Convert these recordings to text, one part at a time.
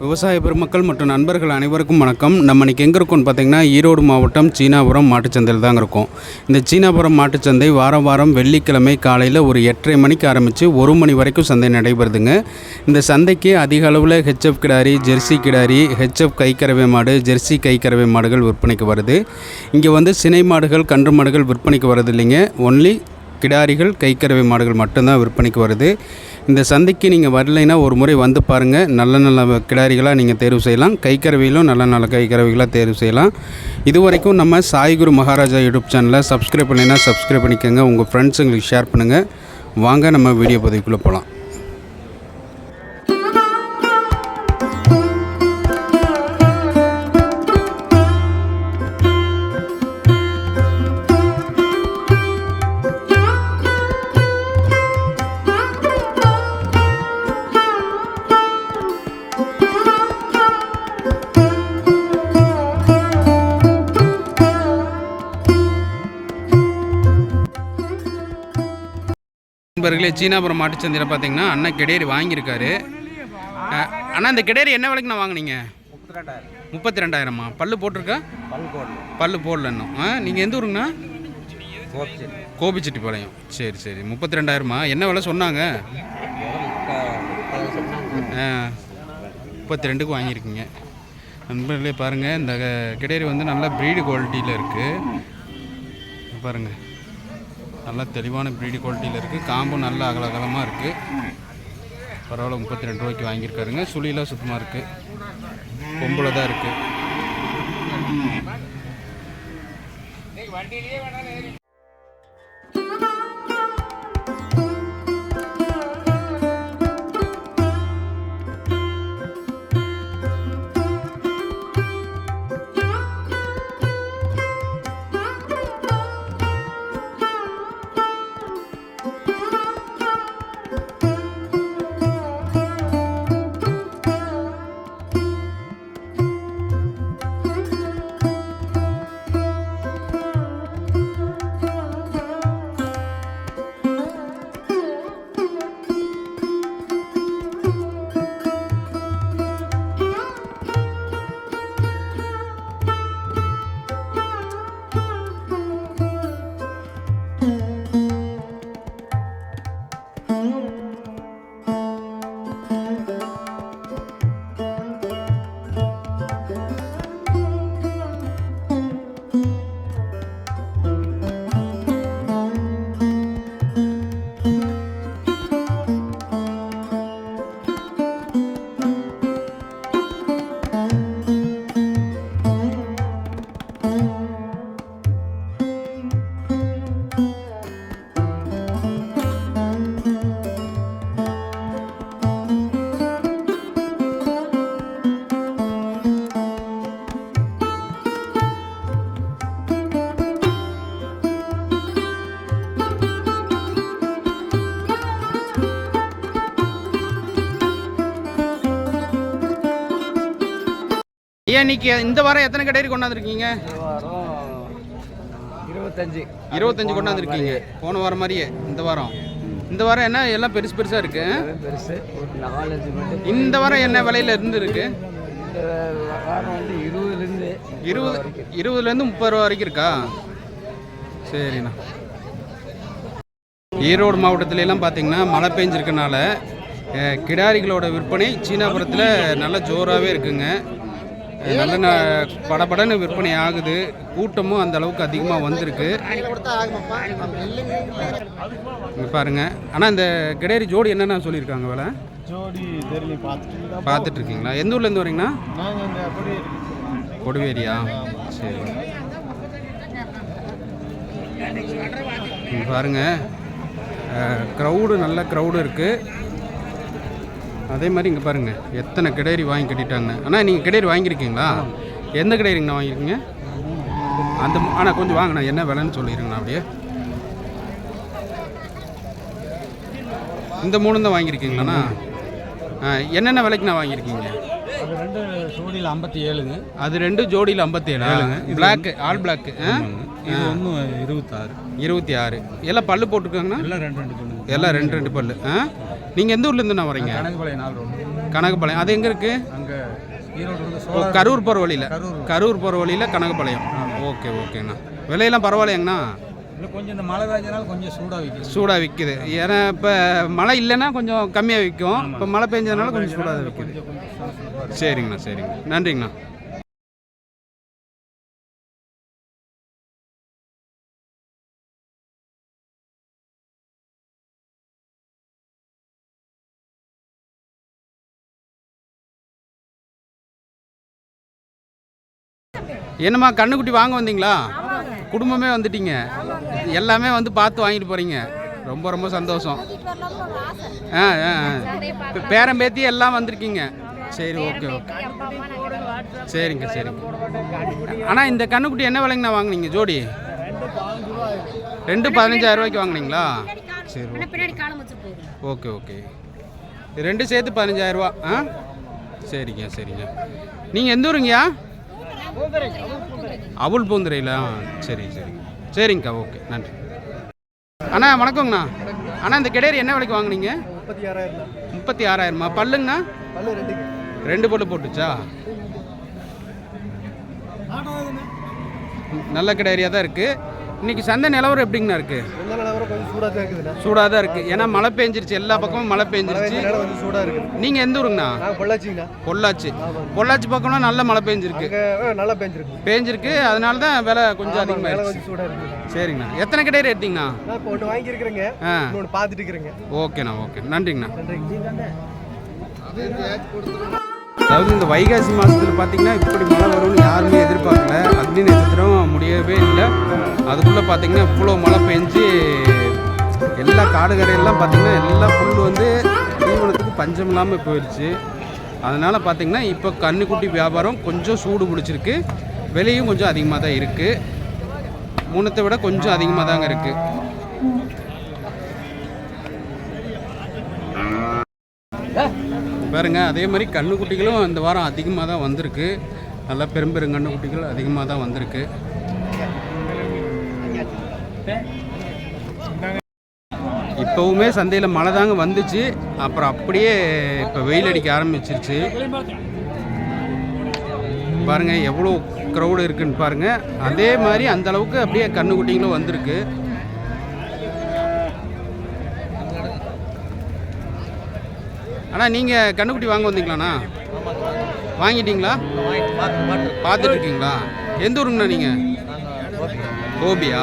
விவசாய பெருமக்கள் மற்றும் நண்பர்கள் அனைவருக்கும் வணக்கம். நம்ம இன்னைக்கு எங்கே இருக்கோம்னு பார்த்தீங்கன்னா ஈரோடு மாவட்டம் சீனாபுரம் மாட்டுச்சந்தையில் தாங்க இருக்கோம். இந்த சீனாபுரம் மாட்டுச்சந்தை வாரம் வாரம் வெள்ளிக்கிழமை காலையில் ஒரு எட்டரை மணிக்கு ஆரம்பித்து ஒரு மணி வரைக்கும் சந்தை நடைபெறுதுங்க. இந்த சந்தைக்கு அதிக அளவில் ஹெச்எஃப் கிடாரி ஜெர்சி கிடாரி ஹெச்எஃப் கைக்கறவை மாடு ஜெர்சி கைக்கறவை மாடுகள் விற்பனைக்கு வருது. இங்கே வந்து சினை மாடுகள் கன்று மாடுகள் விற்பனைக்கு வருது இல்லைங்க ஒன்லி கிடாரிகள் கைக்கறவை மாடுகள் மட்டும்தான் விற்பனைக்கு வருது. இந்த சந்தைக்கு நீங்கள் வரலைன்னா ஒரு முறை வந்து பாருங்கள் நல்ல நல்ல கிடாரிகளாக நீங்கள் தேர்வு செய்யலாம். கைக்கறவையிலும் நல்ல நல்ல கைக்கறவைகளாக தேர்வு செய்யலாம். இது வரைக்கும் நம்ம சாய்குரு மகாராஜா யூடியூப் சேனலை சப்ஸ்கிரைப் பண்ணினா சப்ஸ்கிரைப் பண்ணிக்கோங்க. உங்கள் ஃப்ரெண்ட்ஸுங்களுக்கு ஷேர் பண்ணுங்கள் வாங்க நம்ம வீடியோ பதிவுக்குள்ளே போகலாம் நண்பர்களே சீனாபுரம் மாட்டுச்சந்தையில் பார்த்தீங்கன்னா அண்ணன் கிடேரி வாங்கியிருக்காரு. அண்ணா இந்த கிடேரி என்ன விலைக்குண்ணா வாங்கினீங்க வாங்குனீங்க? முப்பத்தி ரெண்டாயிரமா பல்லு போட்டிருக்கா? பல்லு போடல இன்னும். ஆ நீங்கள் எந்த ஊருங்கண்ணா? கோபிச்செட்டிப்பாளையம். சரி சரி. முப்பத்தி ரெண்டாயிரமா என்ன விலை சொன்னாங்க? ஆ முப்பத்தி ரெண்டுக்கு வாங்கியிருக்கீங்க. நண்பர்களே பாருங்கள் இந்த கிடேரி வந்து நல்ல ப்ரீடு குவாலிட்டியில் இருக்குது பாருங்கள் நல்லா தெளிவான ப்ரீடு குவாலிட்டியில் இருக்குது காம்பும் நல்ல அகலகலமாக இருக்குது பரவாயில்ல முப்பத்தி ரெண்டு ரூபாய்க்கு வாங்கியிருக்காருங்க. சுழிலாம் சுத்தமாக இருக்குது பொம்பளை தான் இருக்குது ஐயா இன்னைக்கு இந்த வாரம் எத்தனை கடைரி கொண்டாந்துருக்கீங்க? இருபத்தஞ்சு. இருபத்தஞ்சு கொண்டாந்துருக்கீங்க. போன வாரம் மாதிரியே இந்த வாரம். இந்த வாரம் என்ன எல்லாம் பெருசு பெருசாக இருக்கு? பெருசு. இந்த வாரம் என்ன விலையில இருந்து இருக்கு? இருபது இருபதுலேருந்து முப்பது ரூபா வரைக்கும் இருக்கா? சரிண்ணா. ஈரோடு மாவட்டத்துல எல்லாம் பார்த்தீங்கன்னா மழை பெஞ்சிருக்கனால கிடாரிகளோட விற்பனை சீனாபுரத்தில் நல்ல ஜோராகவே இருக்குங்க. நல்ல படபடன்னு விற்பனை ஆகுது. கூட்டமும் அந்த அளவுக்கு அதிகமாக வந்திருக்கு. பாருங்க. ஆனால் இந்த கிடாரி ஜோடி என்னென்ன சொல்லியிருக்காங்க விலை? ஜோடி பார்த்துட்டு இருக்கீங்களா? எந்த ஊர்லேருந்து வரீங்கண்ணா? கொடுவேரியா? சரி. பாருங்க. க்ரௌடு நல்ல க்ரௌடு இருக்குது அதே மாதிரி இங்கே பாருங்க எத்தனை கிடேரி வாங்கி கட்டிட்டாங்க. அண்ணா நீங்கள் கிடேரி வாங்கியிருக்கீங்களா? எந்த கிடேரிங்கண்ணா வாங்கியிருக்கீங்க? அந்த ஆனால் கொஞ்சம் வாங்கண்ணா என்ன விலைன்னு சொல்லிடுங்கண்ணா அப்படியே. இந்த மூணு தான் வாங்கியிருக்கீங்களாண்ணா? என்னென்ன விலைக்குண்ணா வாங்கியிருக்கீங்க? அது ரெண்டு ஜோடியில் ஐம்பத்தி ஏழுங்க அது ரெண்டு ஜோடியில் ஐம்பத்தேழு? பிளாக் ஆல் பிளாக் இது ஒன்று இருபத்தாறு. இருபத்தி ஆறு. எல்லாம் பல்லு போட்டிருக்காங்கண்ணா? எல்லாம் ரெண்டு ரெண்டு பண்ணுங்க எல்லாம் ரெண்டு ரெண்டு பல்லு ஆ? நீங்கள் எந்த ஊர்லேருந்து நான் வரீங்க? கணக்குப்பாளையம் நாலு ரோடு. கனகபாளையம். அது எங்கே இருக்குது அங்கே ஓ கரூர் போகிற வழியில். கரூர் போகிற வழியில் கனகப்பாளையம் ஓகே ஓகேண்ணா. விலையெல்லாம் பரவாயில்லைங்கண்ணா இல்லை கொஞ்சம் இந்த மழை பெஞ்சனால கொஞ்சம் சூடாக விற்கிது சூடாக விற்குது ஏன்னா இப்போ மழை இல்லைன்னா கொஞ்சம் கம்மியாக விற்கும் இப்போ மழை பெஞ்சதுனால கொஞ்சம் சூடாக விற்குது சரிங்கண்ணா சரிங்க நன்றிங்கண்ணா. என்னம்மா கண்ணுக்குட்டி வாங்க வந்தீங்களா? குடும்பமே வந்துட்டீங்க. எல்லாமே வந்து பார்த்து வாங்கிட்டு போகிறீங்க ரொம்ப ரொம்ப சந்தோஷம். ஆ ஆ. இப்ப பேரன் பேத்தி எல்லாம் வந்திருக்கீங்க. சரி ஓகே ஓகே. சரிங்க சரிங்க. ஆனால் இந்த கண்ணுக்குட்டி என்ன விலைங்கண்ணா வாங்குனீங்க? ஜோடி? ரெண்டு பதினஞ்சாயிரம் ரூபாய்க்கு வாங்குனீங்களா? சரி ஓகே. ஓகே ரெண்டு சேர்த்து பதினஞ்சாயிரம் ரூபா ஆ? சரிங்க சரிங்க. நீங்கள் எந்த ஊருங்கய்யா? அவுல் பூந்துறையில் சரி சரிங்க சரிங்கக்கா ஓகே. நன்றி. அண்ணா வணக்கங்கண்ணா அண்ணா இந்த கிடையாது என்ன விலைக்கு வாங்குனீங்க? முப்பத்தி ஆறாயிரம் முப்பத்தி ஆறாயிரமா பல்லுங்கண்ணா? ரெண்டு பல்லு போட்டுச்சா? நல்ல கிடையாரியாக தான் இருக்குது இன்னைக்கு சந்தை நிலவரம் எப்படிங்கண்ணா கொஞ்சம் சூடாக தான் இருக்குது ஏன்னா மழை பெஞ்சிருச்சு எல்லா பக்கமும் மழை பெஞ்சிருச்சு. சூடாக இருக்குது. நீங்கள் எந்த ஊருங்கண்ணா? பொள்ளாச்சிங்கண்ணா. பொள்ளாச்சி. பொள்ளாச்சி பக்கம்லாம் நல்ல மழை பெஞ்சிருக்கு. நல்லா பெஞ்சிருக்கு. பேஞ்சிருக்கு. அதனால தான் விலை கொஞ்சம் இருக்குது சரிங்கண்ணா. எத்தனை கிடையாது எடுத்தீங்கண்ணா ஒன்று வாங்கியிருக்கிறேங்க. இன்னொன்று பார்த்துட்டு இருக்கிறேங்க. ஓகேண்ணா ஓகே நன்றிங்கண்ணா. நன்றிங்க. அதாவது இந்த வைகாசி மாதத்தில் பார்த்தீங்கன்னா இப்படி மழை வரும்னு யாருமே எதிர்பார்க்கல. அக்னி நட்சத்திரம் முடியவே இல்லை. அதுக்குள்ளே பார்த்திங்கன்னா இவ்வளோ மழை பெஞ்சு எல்லா காடுகரையெல்லாம் பார்த்திங்கன்னா எல்லா புல் வந்து தீவனத்துக்கு பஞ்சம் இல்லாமல் போயிடுச்சு. அதனால் பார்த்திங்கன்னா இப்போ கன்றுக்குட்டி வியாபாரம் கொஞ்சம் சூடு பிடிச்சிருக்கு. விலையும் கொஞ்சம் அதிகமாக தான் இருக்குது மூணத்தை விட கொஞ்சம் அதிகமாக தாங்க இருக்குது பாருங்க அதே மாதிரி கண்ணுக்குட்டிகளும் இந்த வாரம் அதிகமாக தான் வந்திருக்கு. நல்லா பெரும்பெரும் கண்ணுக்குட்டிகள் அதிகமாக தான் வந்திருக்கு. இப்போவுமே சந்தையில் மழை தாங்க வந்துச்சு. அப்புறம் அப்படியே இப்போ வெயில் அடிக்க ஆரம்பிச்சிருச்சு. பாருங்க எவ்வளோ க்ரௌடு இருக்குன்னு பாருங்க. அதே மாதிரி அந்த அளவுக்கு அப்படியே கண்ணுக்குட்டிங்களும் வந்திருக்கு. அண்ணா நீங்கள் கண்ணுக்குட்டி வாங்க வந்தீங்களாண்ணா? வாங்கிட்டீங்களா? பார்த்துட்டு இருக்கீங்களா? எந்த ஊருங்கண்ணா நீங்கள் கோபியா?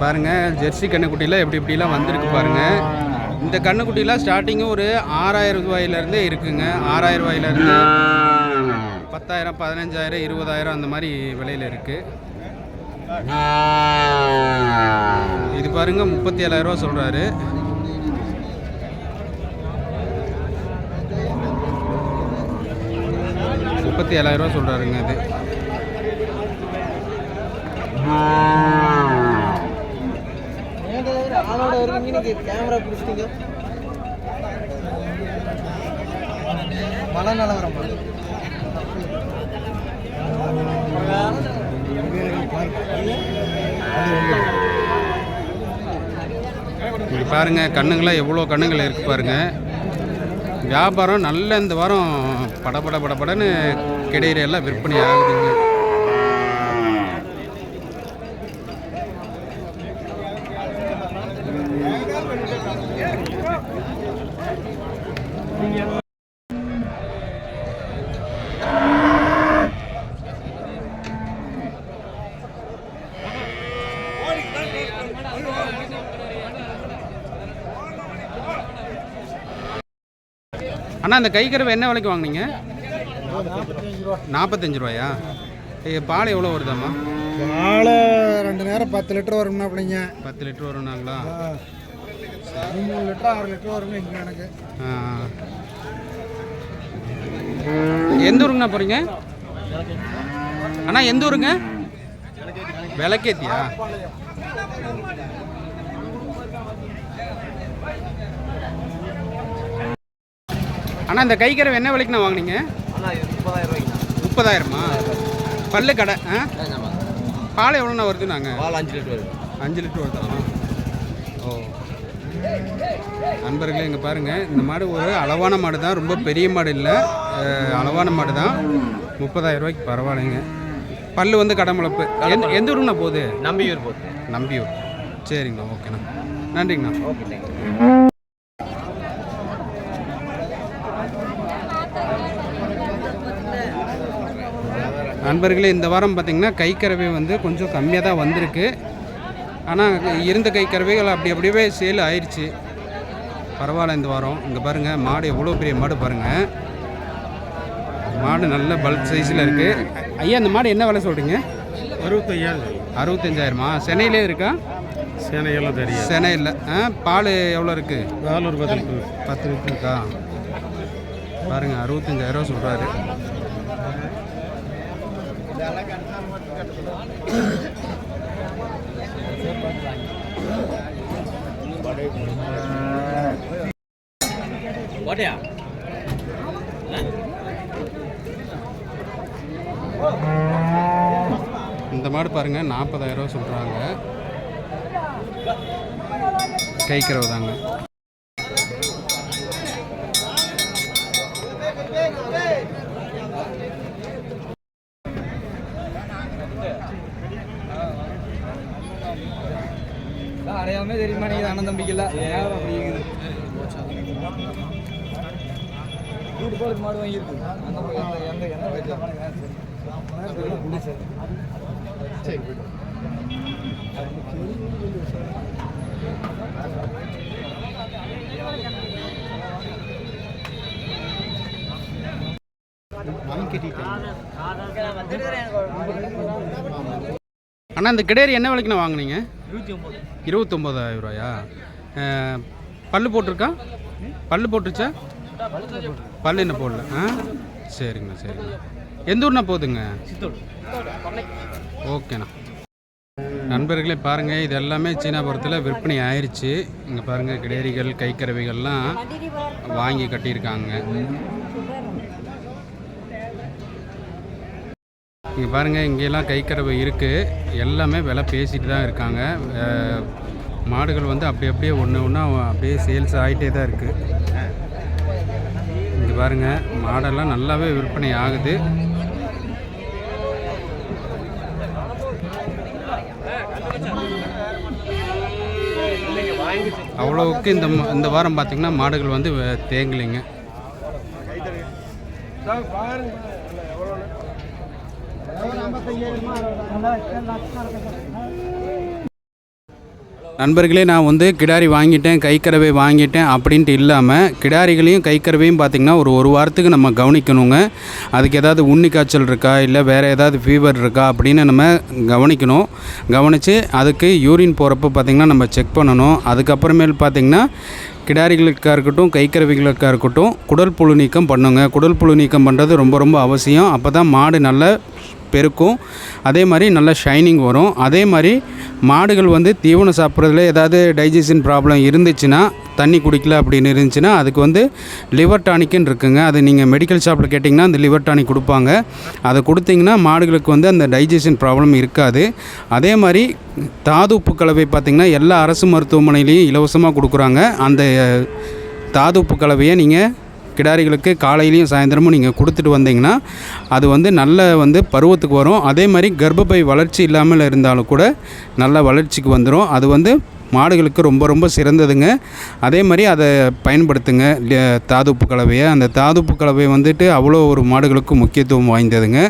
பாருங்கள் ஜெர்சி கண்ணுக்குட்டிலாம் எப்படி இப்படிலாம் வந்திருக்கு பாருங்க. இந்த கண்ணுக்குட்டிலாம் ஸ்டார்டிங்கும் ஒரு ஆறாயிரம் ரூபாயிலேருந்தே இருக்குங்க. ஆறாயிரம் ரூபாயிலேருந்து பத்தாயிரம் பதினஞ்சாயிரம் இருபதாயிரம் அந்த மாதிரி விலையில் இருக்குது இது பாருங்க முப்பத்தி ஏழாயிரம் ரூபா சொல்கிறாரு முப்பத்தி ஏழாயிரரூவா சொல்கிறாருங்க அது ஆளோட நீங்கள் கேமரா பிடிச்சிட்டீங்க. மழை நிலவரம் பாருங்க கண்ணுங்களாம் எவ்வளோ கண்ணுங்கள் இருக்கு பாருங்க. வியாபாரம் நல்ல இந்த வாரம் படபட படபடன்னு கிடையிற எல்லாம் விற்பனை ஆகுதுங்க. அண்ணா இந்த கைக்கருவை என்ன விலைக்கு வாங்குனீங்க? நாற்பத்தஞ்சு ரூபாயா? பால் எவ்வளோ வருதாம்மா? ஆளை ரெண்டு நேரம் பத்து லிட்டர் வரும்னா அப்படிங்க. பத்து லிட்டர் வரும்னாங்களா? மூணு லிட்டர் ஆறு லிட்டர் இங்கே எனக்கு. எந்த ஊருங்கண்ணா போகிறீங்க அண்ணா எந்த ஊருங்க? விளக்கேத்தியா? அண்ணா இந்த கைக்கறவை என்ன விலைக்குண்ணா வாங்குனீங்க? முப்பதாயிரமா? பல்லு கடை ஆ? பால் எவ்வளோண்ணா வருது நாங்கள் பால் அஞ்சு லிட்டர் வருது. அஞ்சு லிட்டர் வருதா? ஓ. நண்பர்களே இங்கே பாருங்கள் இந்த மாடு ஒரு அளவான மாடு தான். ரொம்ப பெரிய மாடு இல்லை. அளவான மாடு தான். முப்பதாயிரம் ரூபாய்க்கு பரவாயில்லைங்க. பல்லு வந்து கடமுளப்பு எந்த எந்த ஊருங்கண்ணா போகுது? நம்பியூர் போகுது. நம்பியூர். சரிங்கண்ணா ஓகேண்ணா. நன்றிங்கண்ணா. ஓகே நண்பர்களே இந்த வாரம் பார்த்திங்கன்னா கைக்கறவை வந்து கொஞ்சம் கம்மியாக தான் வந்திருக்கு. ஆனால் இருந்த கைக்கறவைகள் அப்படி அப்படியே சேல் ஆயிடுச்சு பரவாயில்ல இந்த வாரம். இங்கே பாருங்கள் மாடு எவ்வளோ பெரிய மாடு பாருங்கள் மாடு நல்ல பல்க் சைஸில் இருக்குது ஐயா இந்த மாடு என்ன விலை சொல்கிறீங்க அறுபத்தையாயிரம். அறுபத்தஞ்சாயிரமா? சென்னையிலே இருக்கா? சேனையெல்லாம் தெரியும் சென்னை இல்லை ஆ பால் எவ்வளோ இருக்குது நாலு ஒரு பத்து லிட்டர் இருக்கா பாருங்கள் அறுபத்தஞ்சாயிரம் சொல்கிறாரு இந்த மாடு பாருங்க நாற்பதாயிரம் ரூபா சொல்கிறாங்க கைக்கிறவதாங்க. தாங்க அடையாமே தெரியுமா நீங்கள் அண்ணன் தம்பிக்கல நேரம் அப்படி இருக்குது? வீட்டு போகிறது மாடு வாங்கியிருக்கு. அந்த பக்கம் எந்த எந்த எந்த அண்ணா இந்த கிடேரி என்ன விலைக்குண்ணா வாங்கினீங்க? இருபத்தொம்போதாயிரம் ரூபாயா பல்லு போட்டிருக்கா? பல்லு போட்டுருச்சா? பல்லு என்ன போடல? ஆ? சரிங்கண்ணா சரிங்கண்ணா. எந்த ஊர்ண்ணா போகுதுங்க? ஓகேண்ணா. நண்பர்களே பாருங்கள் இது எல்லாமே சீனாபுரத்தில் விற்பனை ஆயிருச்சு. இங்கே பாருங்கள் கிடேரிகள் கைக்கறவைகள்லாம் வாங்கி கட்டியிருக்காங்க. இங்கே பாருங்கள் இங்கெல்லாம் கைக்கறவை இருக்குது எல்லாமே விலை பேசிகிட்டு தான் இருக்காங்க. மாடுகள் வந்து அப்படி அப்படியே ஒன்று ஒன்றா அப்படியே சேல்ஸ் ஆகிட்டே தான் இருக்குது இங்கே பாருங்கள் மாடெல்லாம் நல்லாவே விற்பனை ஆகுது. அவ்வளோவுக்கு இந்த இந்த வாரம் பார்த்திங்கன்னா மாடுகள் வந்து தேங்கலைங்க. தேங்கலைங்க நண்பர்களே நான் வந்து கிடாரி வாங்கிட்டேன் கைக்கறவை வாங்கிட்டேன் அப்படின்ட்டு இல்லாமல் கிடாரிகளையும் கைக்கறவையும் பார்த்திங்கன்னா ஒரு ஒரு வாரத்துக்கு நம்ம கவனிக்கணுங்க. அதுக்கு ஏதாவது உண்ணி காய்ச்சல் இருக்கா இல்லை வேறு ஏதாவது ஃபீவர் இருக்கா அப்படின்னு நம்ம கவனிக்கணும். கவனித்து அதுக்கு யூரின் போகிறப்ப பார்த்திங்கன்னா நம்ம செக் பண்ணணும். அதுக்கப்புறமேல் பார்த்திங்கன்னா கிடாரிகளுக்காக இருக்கட்டும் கைக்கறவைகளுக்காக இருக்கட்டும் குடல் புழு நீக்கம் பண்ணுங்க. குடல் புழு நீக்கம் பண்ணுறது ரொம்ப ரொம்ப அவசியம். அப்போ தான் மாடு நல்ல பெருக்கும். அதே மாதிரி நல்ல ஷைனிங் வரும். அதே மாதிரி மாடுகள் வந்து தீவனம் சாப்பிட்றதுல ஏதாவது டைஜஷன் ப்ராப்ளம் இருந்துச்சுன்னா தண்ணி குடிக்கல அப்படின்னு இருந்துச்சுன்னா அதுக்கு வந்து லிவர் டானிக்குன்னு இருக்குங்க. அது நீங்கள் மெடிக்கல் ஷாப்பில் கேட்டிங்கன்னா அந்த லிவர் டானிக் கொடுப்பாங்க. அதை கொடுத்தீங்கன்னா மாடுகளுக்கு வந்து அந்த டைஜஷன் ப்ராப்ளம் இருக்காது. அதே மாதிரி தாது உப்பு கலவை பார்த்திங்கன்னா எல்லா அரசு மருத்துவமனையிலையும் இலவசமாக கொடுக்குறாங்க. அந்த தாது உப்பு கலவையை நீங்கள் கிடாரிகளுக்கு காலையிலையும் சாயந்தரமும் நீங்கள் கொடுத்துட்டு வந்தீங்கன்னா அது வந்து நல்ல வந்து பருவத்துக்கு வரும். அதே மாதிரி கர்ப்பப்பை வளர்ச்சி இல்லாமல் இருந்தாலும் கூட நல்ல வளர்ச்சிக்கு வந்துடும் அது வந்து மாடுகளுக்கு ரொம்ப ரொம்ப சிறந்ததுங்க. அதே மாதிரி அதை பயன்படுத்துங்க. தாதுப்பு கலவையை. அந்த தாதுப்பு கலவை வந்துட்டு அவ்வளோ ஒரு மாடுகளுக்கு முக்கியத்துவம் வாய்ந்ததுங்க.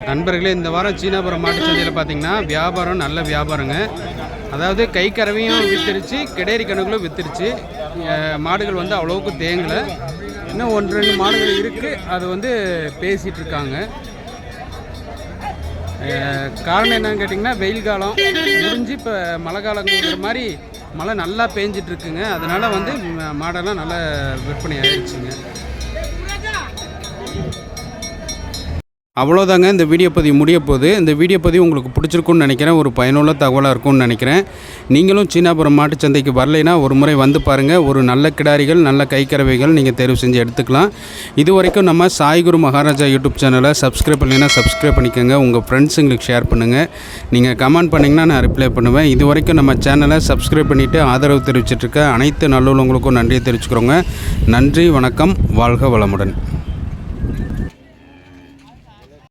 நண்பர்களே இந்த வாரம் சீனாபுரம் மாட்டு சந்தையில் பார்த்தீங்கன்னா வியாபாரம் நல்ல வியாபாரங்க. அதாவது கை கறவையும் வித்துருச்சு கிடேரி கணக்குகளும் வித்துருச்சு. மாடுகள் வந்து அவ்வளோவுக்கு தேங்கலை. இன்னும் ஒன்று ரெண்டு மாடுகள் இருக்குது அது வந்து பேசிகிட்டு இருக்காங்க. காரணம் என்னன்னு கேட்டிங்கன்னா வெயில் காலம் முடிஞ்சு இப்போ மழை காலங்கிற மாதிரி மழை நல்லா பேஞ்சிட்ருக்குங்க அதனால் வந்து மாடெல்லாம் நல்லா விற்பனை ஆயிடுச்சுங்க. அவ்வளோதாங்க. இந்த வீடியோ பதிவு முடிய போது இந்த வீடியோ பதிவு உங்களுக்கு பிடிச்சிருக்குன்னு நினைக்கிறேன். ஒரு பயனுள்ள தகவலாக இருக்கும்னு நினைக்கிறேன். நீங்களும் சீனாபுரம் மாட்டுச் சந்தைக்கு வரலைன்னா ஒரு முறை வந்து பாருங்கள் ஒரு நல்ல கிடாரிகள் நல்ல கைக்கறவைகள் நீங்கள் தேர்வு செஞ்சு எடுத்துக்கலாம். இது வரைக்கும் நம்ம சாய்குரு மகாராஜா யூடியூப் சேனலை சப்ஸ்கிரைப் பண்ணலைன்னா சப்ஸ்கிரைப் பண்ணிக்கோங்க. உங்கள் ஃப்ரெண்ட்ஸுங்களுக்கு ஷேர் பண்ணுங்கள் நீங்கள் கமெண்ட் பண்ணிங்கன்னா நான் ரிப்ளை பண்ணுவேன். இது வரைக்கும் நம்ம சேனலை சப்ஸ்கிரைப் பண்ணிவிட்டு ஆதரவு தெரிவிச்சிட்ருக்க அனைத்து நல்லுள்ளவங்களுக்கும் நன்றியை தெரிவிச்சுக்கிறோங்க. நன்றி வணக்கம். வாழ்க வளமுடன்.